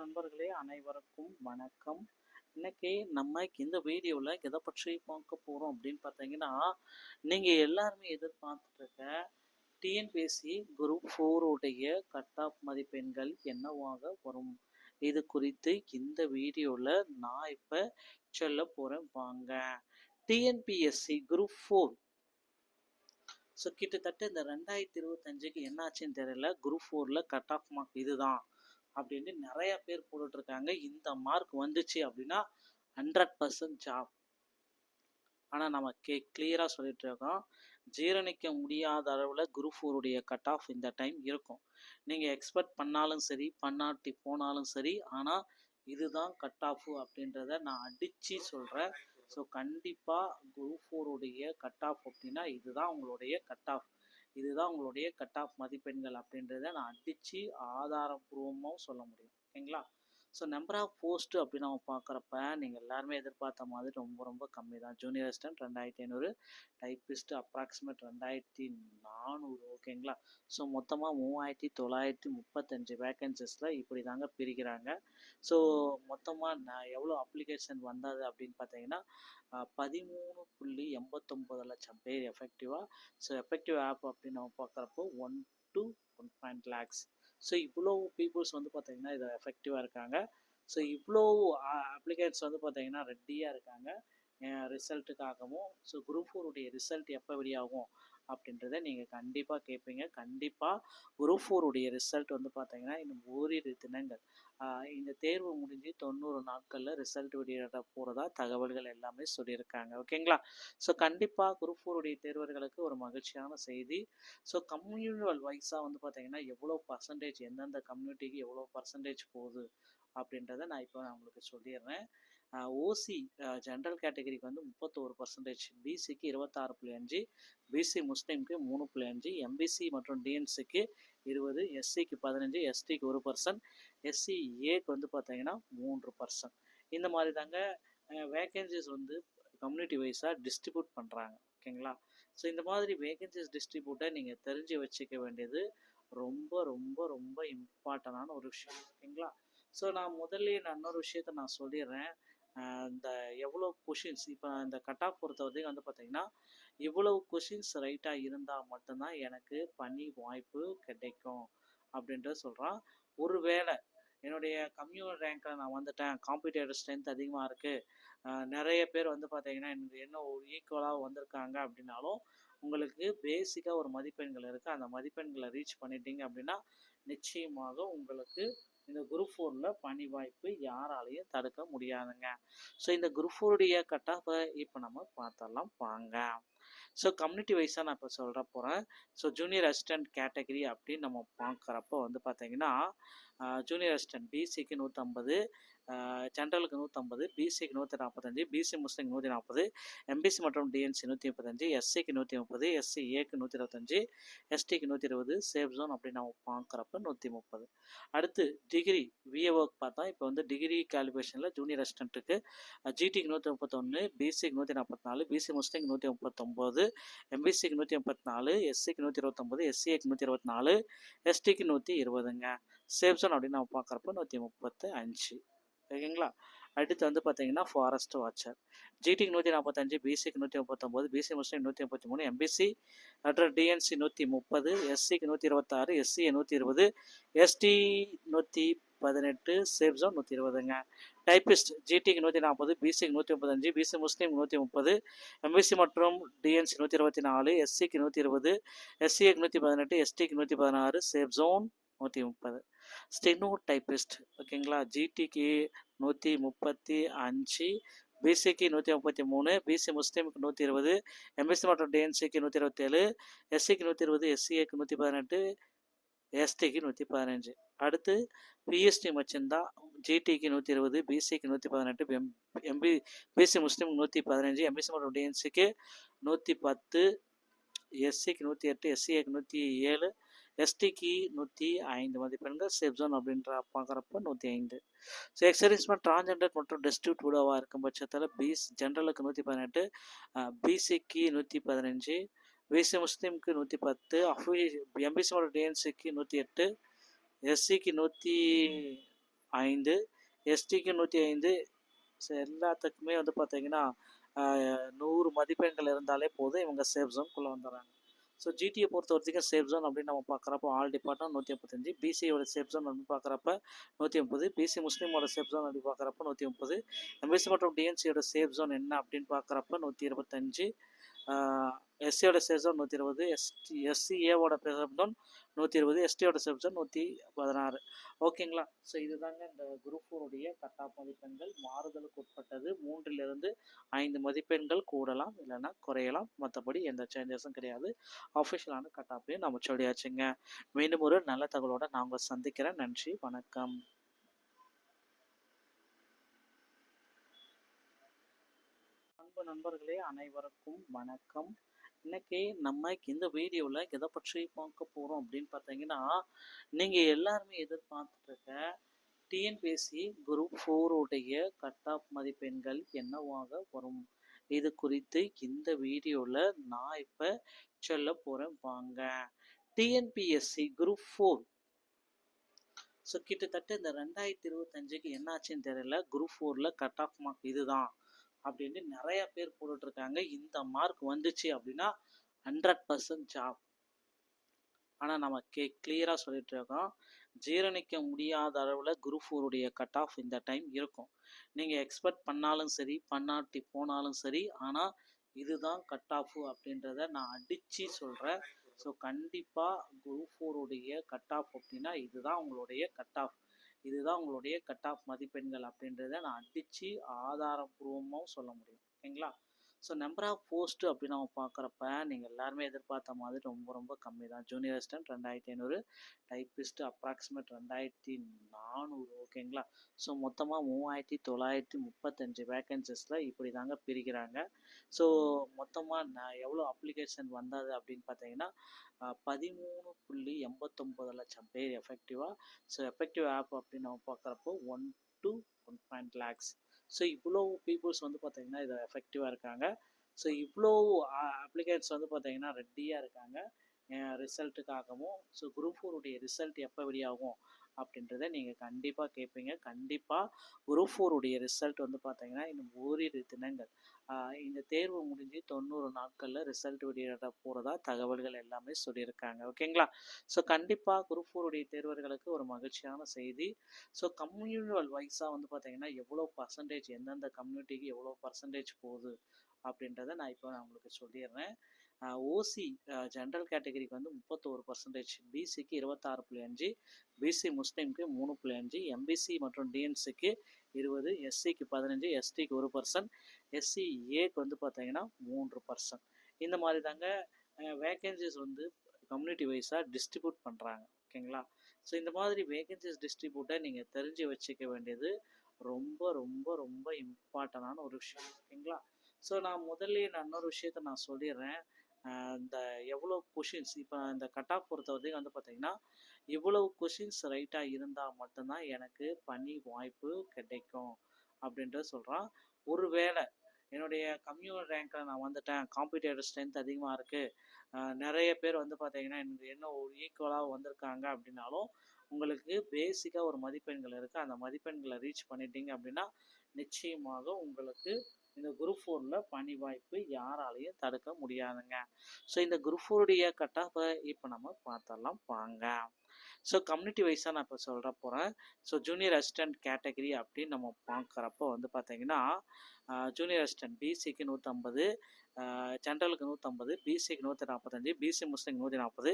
நண்பர்களே அனைவருக்கும் வணக்கம். இன்னைக்கு நம்ம இந்த வீடியோவில் எதை பற்றி பார்க்க போகிறோம் அப்படின்னு பார்த்தீங்கன்னா நீங்கள் எல்லாருமே எதிர்பார்த்துட்ருக்க டிஎன்பிஎஸ்சி குரூப் ஃபோருடைய கட் ஆஃப் மதிப்பெண்கள் என்னவாக வரும்? இது குறித்து இந்த வீடியோவில் நான் இப்போ சொல்ல போகிறேன் வாங்க. டிஎன்பிஎஸ்சி குரூப் ஃபோர் ஸோ கிட்டத்தட்ட இந்த ரெண்டாயிரத்தி இருபத்தஞ்சுக்கு என்னாச்சுன்னு தெரியல. குரூப் ஃபோரில் கட் ஆஃப் மார்க் இதுதான். அப்படின்னு நிறைய பேர் போட்டுட்ருக்காங்க. இந்த மார்க் வந்துச்சு அப்படின்னா ஹண்ட்ரட் பர்சன்ட் ஜாப் ஆனால் நம்ம கே கிளியராக சொல்லிட்டு இருக்கோம் ஜீரணிக்க முடியாத அளவில் குரூப் ஃபோருடைய கட் ஆஃப் இந்த டைம் இருக்கும். நீங்கள் எக்ஸ்பெக்ட் பண்ணாலும் சரி பண்ணாட்டி போனாலும் சரி ஆனால் இதுதான் கட் ஆஃப் அப்படின்றத நான் அடித்து சொல்கிறேன் ஸோ கண்டிப்பாக குரூப் ஃபோருடைய கட் ஆஃப் அப்படின்னா இதுதான் உங்களுடைய கட் ஆஃப் இதுதான் உங்களுடைய கட் ஆஃப் மதிப்பெண்கள் அப்படின்றத நான் அடித்து ஆதாரபூர்வமாகவும் சொல்ல முடியும். ஓகேங்களா? ஸோ நம்பர் ஆஃப் போஸ்ட்டு அப்படின்னு நம்ம பார்க்குறப்ப நீங்கள் எல்லாருமே எதிர்பார்த்த மாதிரி ரொம்ப ரொம்ப கம்மி தான். ஜூனியர் அசிஸ்டன்ட் ரெண்டாயிரத்தி ஐநூறு டைப்பிஸ்ட் அப்ராக்சிமேட் ரெண்டாயிரத்தி நானூறு ஓகேங்களா ஸோ மொத்தமாக மூவாயிரத்தி தொள்ளாயிரத்தி முப்பத்தஞ்சு வேக்கன்சிஸில் இப்படி தாங்க பிரிக்கிறாங்க. ஸோ மொத்தமாக நான் எவ்வளோ அப்ளிகேஷன் வந்தது அப்படின்னு பார்த்தீங்கன்னா பதிமூணு புள்ளி எண்பத்தொம்பது லட்சம் பேர் எஃபெக்டிவாக ஸோ எஃபெக்டிவ் ஆப் அப்படின்னு நம்ம பார்க்குறப்போ one two one point lakhs so இவ்வளோ பீப்புள்ஸ் வந்து பார்த்தீங்கன்னா இதை எஃபெக்டிவாக இருக்காங்க. ஸோ இவ்வளோ அப்ளிகேட்ஸ் வந்து பார்த்தீங்கன்னா ரெடியாக இருக்காங்க. ரிசல்ட்டுக்காகவும் ஸோ குரூப் ஃபோருடைய ரிசல்ட் எப்போ வெளியாகும்? அப்படின்றத நீங்கள் கண்டிப்பாக கேட்பீங்க கண்டிப்பாக குரூப் ஃபோருடைய ரிசல்ட் வந்து பார்த்தீங்கன்னா இன்னும் ஓரிரு தினங்கள். இந்த தேர்வு முடிஞ்சு தொண்ணூறு நாட்களில் ரிசல்ட் வெளியிட போகிறதா தகவல்கள் எல்லாமே சொல்லியிருக்காங்க. ஓகேங்களா? ஸோ கண்டிப்பாக குரூப் ஃபோருடைய தேர்வர்களுக்கு ஒரு மகிழ்ச்சியான செய்தி. ஸோ கம்யூனிவல் வைஸாக வந்து பார்த்தீங்கன்னா எவ்வளோ பர்சன்டேஜ் எந்தெந்த கம்யூனிட்டிக்கு எவ்வளோ பர்சன்டேஜ் போகுது அப்படின்றத நான் இப்போ நான் உங்களுக்கு சொல்லிடுறேன். ஓசி ஜென்ரல் கேட்டகரிக்கு வந்து முப்பத்தோரு பர்சன்டேஜ் பிசிக்கு இருபத்தாறு புள்ளி அஞ்சு பிசி முஸ்லீம்க்கு மூணு புள்ளி அஞ்சு எம்பிசி மற்றும் டிஎன்சிக்கு இருபது எஸ்சிக்கு பதினஞ்சு எஸ்டிக்கு ஒரு பர்சன்ட் எஸ்சி ஏக்கு வந்து பார்த்தீங்கன்னா மூன்று பர்சன்ட் இந்த மாதிரி தாங்க வேக்கன்சிஸ் வந்து கம்யூனிட்டி வைஸாக டிஸ்ட்ரிபியூட் பண்ணுறாங்க ஓகேங்களா? ஸோ இந்த மாதிரி வேகன்சிஸ் டிஸ்ட்ரிபியூட்டை நீங்கள் தெரிஞ்சு வச்சுக்க வேண்டியது ரொம்ப ரொம்ப ரொம்ப இம்பார்ட்டண்டான ஒரு விஷயம். ஓகேங்களா? ஸோ நான் முதல்ல நான் இன்னொரு விஷயத்த நான் சொல்லிடுறேன். இந்த எவ்வளோ கொஷின்ஸ் இப்போ இந்த கட் ஆஃப் பொறுத்த வரைக்கும் வந்து பார்த்தீங்கன்னா இவ்வளவு கொஷின்ஸ் ரைட்டாக இருந்தால் மட்டும்தான் எனக்கு பணி வாய்ப்பு கிடைக்கும் அப்படின்றத சொல்கிறான் ஒருவேளை என்னுடைய கம்யூனல் ரேங்க்கில் நான் வந்துட்டேன் காம்படிட்டர் ஸ்ட்ரென்த் அதிகமாக இருக்குது நிறைய பேர் வந்து பார்த்தீங்கன்னா எனக்கு என்ன ஈக்குவலாக வந்திருக்காங்க அப்படின்னாலும் உங்களுக்கு பேசிக்காக ஒரு மதிப்பெண்கள் இருக்குது அந்த மதிப்பெண்களை ரீச் பண்ணிட்டீங்க அப்படின்னா நிச்சயமாக உங்களுக்கு இந்த குரூப் ஃபோரில் பணி வாய்ப்பு யாராலையும் தடுக்க முடியாதுங்க. ஸோ இந்த குரூப் ஃபோருடைய கட்டாஃபை இப்போ நம்ம பார்த்தலாம் வாங்க. ஸோ கம்யூனிட்டி வைஸாக நான் இப்போ சொல்கிற போகிறேன் ஸோ ஜூனியர் அசிஸ்டன்ட் கேட்டகரி அப்படின்னு நம்ம பார்க்குறப்போ வந்து பார்த்தீங்கன்னா ஜூனியர் அசிஸ்டன்ட் பிசிக்கு நூற்றம்பது ஜென்ரலுக்கு நூற்றம்பது பிசிக்கு நூற்றி நாற்பத்தஞ்சு பிசி முஸ்லீம் நூற்றி நாற்பது எம்பிசி மற்றும் டிஎன்சி நூற்றி முப்பத்தஞ்சு எஸ்சிக்கு நூற்றி முப்பது எஸ்சி ஏக்கு நூற்றி இருபத்தஞ்சு எஸ்டிக்கு நூற்றி இருபது சேஃப் ஜோன் அப்படின்னு நம்ம பார்க்குறப்ப நூற்றி முப்பது அடுத்து டிகிரி விஏஓக்கு பார்த்தா இப்போ வந்து டிகிரி கேலிபரேஷனில் ஜூனியர் அசிஸ்டண்ட்டுக்கு ஜிடிக்கு நூற்றி முப்பத்தொன்று பிசிக்கு நூற்றி நாற்பத்தி நாலு பிசி முஸ்லீம்க்கு நூற்றி முப்பத்தொம்போது எம்பிசிக்கு நூற்றி முப்பத்தி நாலு எஸ்சிக்கு நூற்றி இருபத்தொம்போது எஸ்சிஏக்கு நூற்றி இருபத்தி நாலு எஸ்டிக்கு நூற்றி இருபதுங்க சேஃப் ஜோன் அப்படின்னு நம்ம பார்க்குறப்ப நூற்றி முப்பத்து அஞ்சு. ஓகேங்களா? அடுத்து வந்து பார்த்தீங்கன்னா ஃபாரஸ்ட் வாட்சர் ஜிடிக்கு நூற்றி நாற்பத்தஞ்சு பிசிக்கு நூற்றி முப்பத்தொம்போது பிசி முஸ்லீம் நூற்றி முப்பத்தி மூணு எம்பிசி மற்றும் டிஎன்சி நூற்றி முப்பது எஸ்சிக்கு நூற்றி இருபத்தாறு எஸ்சி நூற்றி இருபது எஸ்டி நூற்றி பதினெட்டு சேஃப் ஜோன் நூற்றி இருபதுங்க. டைப்பிஸ்ட் ஜிடிக்கு நூற்றி நாற்பது பிசிக்கு நூற்றி முப்பத்தஞ்சு பிசி முஸ்லீம் நூற்றி முப்பது எம்பிசி மற்றும் டிஎன்சி நூற்றி இருபத்தி நாலு எஸ்சிக்கு நூற்றி இருபது எஸ்சிஏக்கு நூற்றி பதினெட்டு எஸ்டிக்கு நூற்றி பதினாறு சேஃப் ஜோன் நூற்றி முப்பது. ஸ்டெனோ டைப்பிஸ்ட் ஓகேங்களா ஜிடிக்கு நூற்றி முப்பத்தி அஞ்சு பிசிக்கு நூற்றி முப்பத்தி மூணு பிசி முஸ்லீமுக்கு நூற்றி இருபது எம்பிசி மற்றும் டிஎன்சிக்கு நூற்றி இருபத்தேழு எஸ்சிக்கு நூற்றி இருபது எஸ்சிஏக்கு நூற்றி பதினெட்டு எஸ்டிக்கு நூற்றி பதினஞ்சு அடுத்து பிஎஸ்டி வச்சுருந்தா ஜிடிக்கு நூற்றி இருபது பிசிக்கு நூற்றி பதினெட்டு எம் எம்பி பிசி முஸ்லீமுக்கு நூற்றி பதினஞ்சு எம்பிசி மற்றும் டிஎன்சிக்கு நூற்றி பத்து எஸ்சிக்கு நூற்றி எட்டு எஸ்சிஏக்கு நூற்றி ஏழு எஸ்டிக்கு நூற்றி ஐந்து மதிப்பெண்கள் சேஃப் ஜோன் அப்படின்ற பார்க்குறப்ப நூற்றி ஐந்து. ஸோ எக்ஸர்வீஸ்மெண்ட் டிரான்ஜெண்டர் மற்றும் டெஸ்டியூட் உடவாக இருக்கும் பட்சத்தில் பிஸ் ஜென்ரலுக்கு நூற்றி பதினெட்டு பிசிக்கு நூற்றி பதினஞ்சு பிசி முஸ்லீமுக்கு நூற்றி பத்து அஃபி எம்பிசி மற்றும் டிஎன்சிக்கு நூற்றி எட்டு எஸ்சிக்கு நூற்றி ஐந்து எஸ்டிக்கு நூற்றி ஐந்து. ஸோ எல்லாத்துக்குமே வந்து பார்த்தீங்கன்னா நூறு மதிப்பெண்கள் இருந்தாலே போதும் இவங்க சேஃப் ஜோன்குள்ளே வந்துடுறாங்க. ஸோ ஜிடியை பொறுத்த வரைக்கும் சேஃப் ஜோன் அப்படின்னு நம்ம பார்க்குறப்போ ஆல் டிபார்ட்மெண்ட் நூற்றி முப்பத்தஞ்சு பிசியோட சேஃப் ஜோன் அப்படின்னு பார்க்குறப்ப நூற்றி முப்பது பிசி முஸ்லீமோட சேஃப் ஜோன் அப்படின்னு பார்க்குறப்ப நூற்றி முப்பது எம்பிசி மற்றும் டிஎன்சியோட சேஃப் ஜோன் என்ன அப்படின்னு பார்க்குறப்ப நூற்றி இருபத்தஞ்சு எஸ்சியோட சேஃப் நூற்றி இருபது எஸ்டி எஸ்சிஏவோட சேஃப் நூற்றி இருபது எஸ்டியோட சேஃப் நூற்றி பதினாறு ஓகேங்களா? ஸோ இதுதாங்க இந்த குரூப் ஃபோருடைய கட் ஆஃப் மதிப்பெண்கள். மாறுதலுக்கு உட்பட்டது மூன்றிலிருந்து ஐந்து மதிப்பெண்கள் கூடலாம் இல்லைன்னா குறையலாம். மற்றபடி எந்த சேஞ்சஸும் கிடையாது. அஃபிஷியலான கட் ஆஃபையும் நம்ம சொல்லியாச்சுங்க. மீண்டும் ஒரு நல்ல தகவலோடு நான் உங்களை சந்திக்கிறேன். நன்றி வணக்கம். நண்பர்களே அனைவருக்கும் வணக்கம். இன்னைக்கு நம்ம இந்த வீடியோவில் எதை பற்றி பார்க்க போகிறோம் அப்படின்னு பார்த்தீங்கன்னா நீங்கள் எல்லாருமே எதிர்பார்த்துட்ருக்க டிஎன்பிஎஸ்சி குரூப் ஃபோருடைய கட் ஆஃப் மதிப்பெண்கள் என்னவாக வரும்? இது குறித்து இந்த வீடியோவில் நான் இப்போ சொல்ல போகிறேன் வாங்க. டிஎன்பிஎஸ்சி குரூப் ஃபோர் ஸோ கிட்டத்தட்ட இந்த ரெண்டாயிரத்தி இருபத்தஞ்சுக்கு என்னாச்சுன்னு தெரியல. குரூப் ஃபோரில் கட் ஆஃப் மார்க் இதுதான். அப்படின்ட்டு நிறைய பேர் போட்டுட்ருக்காங்க. இந்த மார்க் வந்துச்சு அப்படின்னா ஹண்ட்ரட் பர்சன்ட் ஜாப் ஆனால் நம்ம கே கிளியராக சொல்லிட்டு இருக்கோம் ஜீரணிக்க முடியாத அளவில் குரூப் ஃபோருடைய கட் ஆஃப் இந்த டைம் இருக்கும். நீங்கள் எக்ஸ்பெக்ட் பண்ணாலும் சரி பண்ணாட்டி போனாலும் சரி ஆனால் இதுதான் கட் ஆஃப் அப்படின்றத நான் அடித்து சொல்கிறேன் ஸோ கண்டிப்பாக குரூப் ஃபோருடைய கட் ஆஃப் அப்படின்னா இதுதான் உங்களுடைய கட் ஆஃப் இதுதான் உங்களுடைய கட் ஆஃப் மதிப்பெண்கள் அப்படின்றத நான் அடித்து ஆதாரபூர்வமாகவும் சொல்ல முடியும். ஓகேங்களா? ஸோ நம்பர் ஆஃப் போஸ்ட்டு அப்படின்னு நம்ம பார்க்குறப்ப நீங்கள் எல்லாருமே எதிர்பார்த்த மாதிரி ரொம்ப ரொம்ப கம்மி தான். ஜூனியர் அசிஸ்டன்ட் ரெண்டாயிரத்தி ஐநூறு டைப்பிஸ்ட் அப்ராக்சிமேட் ரெண்டாயிரத்தி நானூறு ஓகேங்களா ஸோ மொத்தமாக மூவாயிரத்தி தொள்ளாயிரத்தி முப்பத்தஞ்சு வேக்கன்சிஸில் இப்படி தாங்க பிரிக்கிறாங்க. ஸோ மொத்தமாக நான் எவ்வளோ அப்ளிகேஷன் வந்தது அப்படின்னு பார்த்தீங்கன்னா பதிமூணு புள்ளி எண்பத்தொம்பது லட்சம் பேர் எஃபெக்டிவாக ஸோ எஃபெக்டிவ் ஆப் அப்படின்னு நம்ம பார்க்குறப்போ one two one point lakhs so இவ்வளோ பீப்புள்ஸ் வந்து பார்த்திங்கன்னா இதை எஃபெக்டிவாக இருக்காங்க. ஸோ இவ்வளோ அப்ளிகேட்ஸ் வந்து பார்த்திங்கன்னா ரெடியாக இருக்காங்க. ரிசல்ட்டுக்காகவும் ஸோ குரூப் ஃபோருடைய ரிசல்ட் எப்போ வெளியாகும்? அப்படின்றத நீங்கள் கண்டிப்பாக கேட்பீங்க கண்டிப்பாக குரூப் ஃபோருடைய ரிசல்ட் வந்து பார்த்தீங்கன்னா இன்னும் ஓரிரு தினங்கள். இந்த தேர்வு முடிஞ்சு தொண்ணூறு நாட்களில் ரிசல்ட் வெளியிட போகிறதா தகவல்கள் எல்லாமே சொல்லியிருக்காங்க. ஓகேங்களா ஸோ கண்டிப்பாக குரூப் ஃபோருடைய தேர்வர்களுக்கு ஒரு மகிழ்ச்சியான செய்தி. ஸோ கம்யூனிவல் வைஸாக வந்து பார்த்தீங்கன்னா எவ்வளோ பர்சன்டேஜ் எந்தெந்த கம்யூனிட்டிக்கு எவ்வளோ பர்சன்டேஜ் போகுது அப்படின்றத நான் இப்போ நான் உங்களுக்கு சொல்லிடுறேன். ஓசி ஜென்ரல் கேட்டகரிக்கு வந்து முப்பத்தோரு பர்சன்டேஜ் பிசிக்கு இருபத்தாறு புள்ளி அஞ்சு பிசி முஸ்லீம்க்கு மூணு புள்ளி அஞ்சு எம்பிசி மற்றும் டிஎன்சிக்கு இருபது எஸ்சிக்கு பதினஞ்சு எஸ்டிக்கு ஒரு பர்சன்ட் எஸ்சி ஏக்கு வந்து பார்த்தீங்கன்னா மூன்று பர்சன்ட் இந்த மாதிரி தாங்க வேக்கன்சிஸ் வந்து கம்யூனிட்டி வைஸாக டிஸ்ட்ரிபியூட் பண்ணுறாங்க ஓகேங்களா? ஸோ இந்த மாதிரி வேகன்சிஸ் டிஸ்ட்ரிபியூட்டை நீங்கள் தெரிஞ்சு வச்சுக்க வேண்டியது ரொம்ப ரொம்ப ரொம்ப இம்பார்ட்டண்டான ஒரு விஷயம். ஓகேங்களா? ஸோ நான் முதல்ல நான் இன்னொரு விஷயத்த நான் சொல்லிடுறேன் இந்த எவ்வளோ கொஷின்ஸ் இப்போ இந்த கட் ஆஃப் பொறுத்த வரைக்கும் வந்து பார்த்தீங்கன்னா இவ்வளவு கொஷின்ஸ் ரைட்டாக இருந்தால் மட்டும்தான் எனக்கு பணி வாய்ப்பு கிடைக்கும் அப்படின்றது சொல்கிறான் ஒருவேளை என்னுடைய கம்யூனல் ரேங்க்கில் நான் வந்துட்டேன் காம்படிட்டர் ஸ்ட்ரென்த் அதிகமாக இருக்குது நிறைய பேர் வந்து பார்த்தீங்கன்னா எனக்கு என்ன ஒரு ஈக்குவலாக வந்திருக்காங்க அப்படின்னாலும் உங்களுக்கு பேசிக்காக ஒரு மதிப்பெண்கள் இருக்குது அந்த மதிப்பெண்களை ரீச் பண்ணிட்டீங்க அப்படின்னா நிச்சயமாக உங்களுக்கு இந்த குரூப் ஃபோரில் பணி வாய்ப்பு யாராலையும் தடுக்க முடியாதுங்க. ஸோ இந்த குரூப் ஃபோருடைய கட்டாப்பை இப்போ நம்ம பார்த்தலாம் வாங்க. ஸோ கம்யூனிட்டி வைஸாக நான் இப்போ சொல்கிற போகிறேன் ஸோ ஜூனியர் அசிஸ்டன்ட் கேட்டகரி அப்படின்னு நம்ம பார்க்குறப்போ வந்து பார்த்தீங்கன்னா ஜூனியர் அசிஸ்டன்ட் பிசிக்கு நூற்றம்பது ஜென்ரலுக்கு நூற்றம்பது பிசிக்கு நூற்றி நாற்பத்தஞ்சு பிசி முஸ்லீம் நூற்றி நாற்பது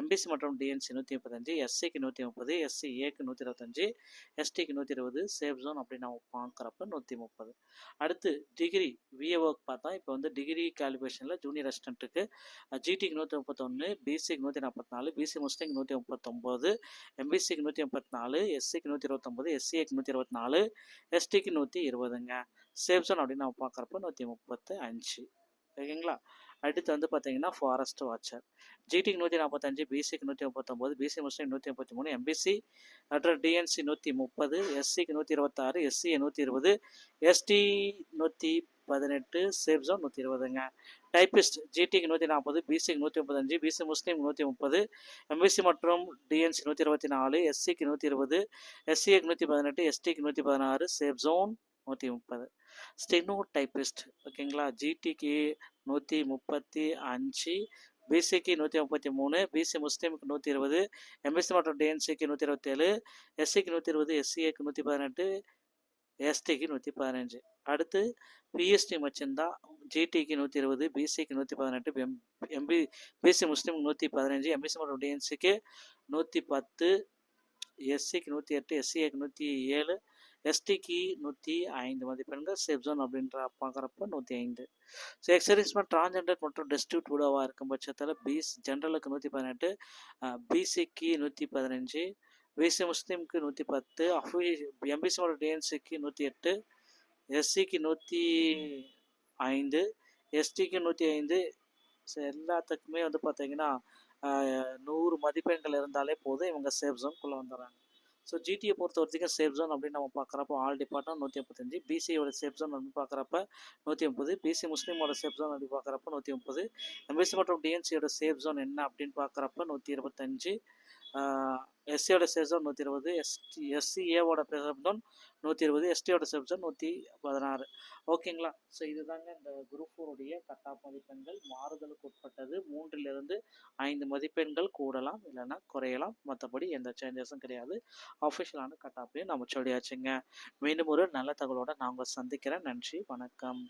எம்பிசி மற்றும் டிஎன்சி நூற்றி முப்பத்தஞ்சு எஸ்சிக்கு நூற்றி முப்பது எஸ்சி ஏக்கு நூற்றி இருபத்தஞ்சு எஸ்டிக்கு நூற்றி இருபது சேஃப் ஜோன் அப்படின்னு நம்ம பார்க்குறப்ப நூற்றி முப்பது அடுத்து டிகிரி விஏஓக்கு பார்த்தா இப்போ வந்து டிகிரி கேலிபரேஷனில் ஜூனியர் அசிஸ்டண்ட்டுக்கு ஜிடிக்கு நூற்றி முப்பத்தொன்று பிசிக்கு நூற்றி நாற்பத்தி நாலு பிசி முஸ்லீம்க்கு நூற்றி முப்பத்தொம்போது எம்பிசிக்கு நூற்றி முப்பத்தி நாலு எஸ்சிக்கு நூற்றி இருபத்தொம்போது எஸ்சிஏக்கு நூற்றி இருபத்தி நாலு எஸ்டிக்கு நூற்றி இருபதுங்க சேஃப் ஜோன் அப்படின்னு நம்ம பார்க்குறப்ப நூற்றி முப்பத்து அஞ்சு. ஓகேங்களா? அடுத்து வந்து பார்த்தீங்கன்னா ஃபாரஸ்ட் வாட்சர் ஜிடிக்கு நூற்றி நாற்பத்தஞ்சு பிசிக்கு நூற்றி முப்பத்தொம்போது பிசி முஸ்லீம் நூற்றி முப்பத்தி மூணு எம்பிசி அட்ரஸ் டிஎன்சி நூற்றி முப்பது எஸ்சிக்கு நூற்றி இருபத்தாறு எஸ்சி நூற்றி இருபது எஸ்டி நூற்றி பதினெட்டு சேஃப் ஜோன் நூற்றி இருபதுங்க. டைப்பிஸ்ட் ஜிடிக்கு நூற்றி நாற்பது பிசிக்கு நூற்றி முப்பத்தஞ்சு பிசி முஸ்லீம் நூற்றி முப்பது எம்பிசி மற்றும் டிஎன்சி நூற்றி இருபத்தி நாலு எஸ்சிக்கு நூற்றி இருபது எஸ்சிஏக்கு நூற்றி பதினெட்டு எஸ்டிக்கு நூற்றி பதினாறு சேஃப் ஜோன் நூற்றி முப்பது. ஸ்டெனோ டைப்பிஸ்ட் ஓகேங்களா? ஜிடிக்கு நூற்றி முப்பத்தி அஞ்சு பிசிக்கு நூற்றி முப்பத்தி மூணு பிசி முஸ்லீமுக்கு நூற்றி இருபது எம்பிசி மற்றும் டிஎன்சிக்கு நூற்றி இருபத்தேழு எஸ்சிக்கு நூற்றி இருபது எஸ்சிஏக்கு நூற்றி பதினெட்டு எஸ்டிக்கு நூற்றி பதினஞ்சு. அடுத்து பிஎஸ்டி வச்சிருந்தா ஜிடிக்கு நூற்றி இருபது பிசிக்கு நூற்றி பதினெட்டு எம் எம்பி பிசி முஸ்லீம் நூற்றி பதினஞ்சு எம்பிசி மற்றும் டிஎன்சிக்கு நூற்றி பத்து எஸ்சிக்கு நூற்றி எட்டு எஸ்சிஏக்கு நூற்றி ஏழு எஸ்டிக்கு நூற்றி ஐந்து மதிப்பெண்கள் சேஃப் ஜோன் அப்படின்ற பார்க்குறப்ப நூற்றி ஐந்து. ஸோ எக்ஸரிஸ்மெண்ட் டிரான்ஜெண்டர் மற்றும் டெஸ்டியூட் உடவாக இருக்கும் பட்சத்தில் பிஸ் ஜென்ரலுக்கு நூற்றி பதினெட்டு பிசிக்கு நூற்றி பதினஞ்சு பிசி முஸ்லீமுக்கு நூற்றி பத்து அஃபி எம்பிசி மற்றும் டிஎன்சிக்கு நூற்றி எட்டு எஸ்சிக்கு நூற்றி ஐந்து எஸ்டிக்கு நூற்றி ஐந்து. ஸோ எல்லாத்துக்குமே வந்து பார்த்தீங்கன்னா நூறு மதிப்பெண்கள் இருந்தாலே போதும் இவங்க சேஃப் ஜோன்குள்ளே வந்துடுறாங்க. ஸோ ஜிடியை பொறுத்த வரைக்கும் சேஃப் ஜோன் அப்படின்னு நம்ம பார்க்குறப்போ ஆல் டிபார்ட்மெண்ட் நூற்றி முப்பத்தஞ்சு பிசியோட சேஃப் ஜோன் அப்படின்னு பார்க்குறப்ப நூற்றி முப்பது பிசி முஸ்லீமோட சேஃப் ஜோன் அப்படி பார்க்குறப்ப நூற்றி முப்பது எம்பிசி மற்றும் டிஎன்சியோட சேஃப் ஜோன் என்ன அப்படின்னு பார்க்குறப்ப நூற்றி இருபத்தஞ்சு. எஸ்சியோட சேஃப் நூற்றி இருபது எஸ்டி எஸ்சிஏவோட சேஃப் நூற்றி இருபது எஸ்டியோட சேஃப் நூற்றி பதினாறு. ஓகேங்களா? ஸோ இதுதாங்க இந்த குரூப் ஃபோருடைய கட் ஆஃப் மதிப்பெண்கள். மாறுதலுக்கு உட்பட்டது. மூன்றிலிருந்து ஐந்து மதிப்பெண்கள் கூடலாம் இல்லைன்னா குறையலாம். மற்றபடி எந்த சேஞ்சஸும் கிடையாது. அஃபிஷியலான கட் ஆஃபையும் நம்ம சொல்லியாச்சுங்க. மீண்டும் ஒரு நல்ல தகவலோட நான் உங்களை சந்திக்கிறேன். நன்றி வணக்கம்.